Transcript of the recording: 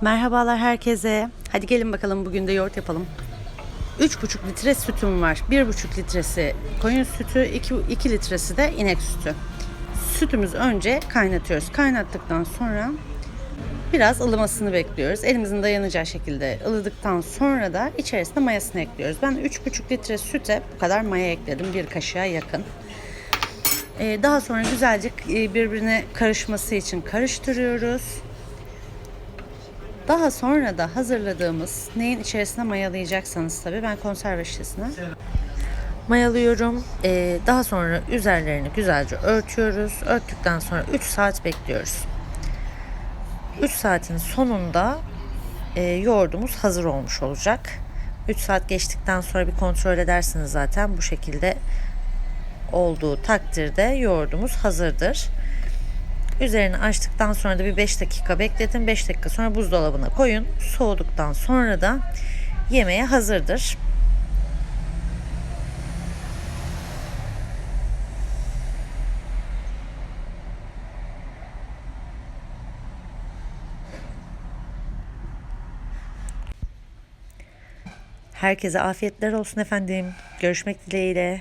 Merhabalar herkese. Hadi gelin bakalım bugün de yoğurt yapalım. 3,5 litre sütüm var. 1,5 litresi koyun sütü, 2, 2 litresi de inek sütü. Sütümüzü önce kaynatıyoruz. Kaynattıktan sonra biraz ılımasını bekliyoruz. Elimizin dayanacağı şekilde ılıdıktan sonra da içerisine mayasını ekliyoruz. Ben 3,5 litre süte bu kadar maya ekledim. Bir kaşığa yakın. Ee, daha sonra güzelce e, birbirine karışması için karıştırıyoruz. Daha sonra da hazırladığımız neyin içerisine mayalayacaksanız tabii ben konserve şişesine mayalıyorum. Ee, daha sonra üzerlerini güzelce örtüyoruz. Örttükten sonra 3 saat bekliyoruz. 3 saatin sonunda e, yoğurdumuz hazır olmuş olacak. 3 saat geçtikten sonra bir kontrol edersiniz zaten bu şekilde olduğu takdirde yoğurdumuz hazırdır. Üzerini açtıktan sonra da bir 5 dakika bekletin. 5 dakika sonra buzdolabına koyun. Soğuduktan sonra da yemeğe hazırdır. Herkese afiyetler olsun efendim. Görüşmek dileğiyle.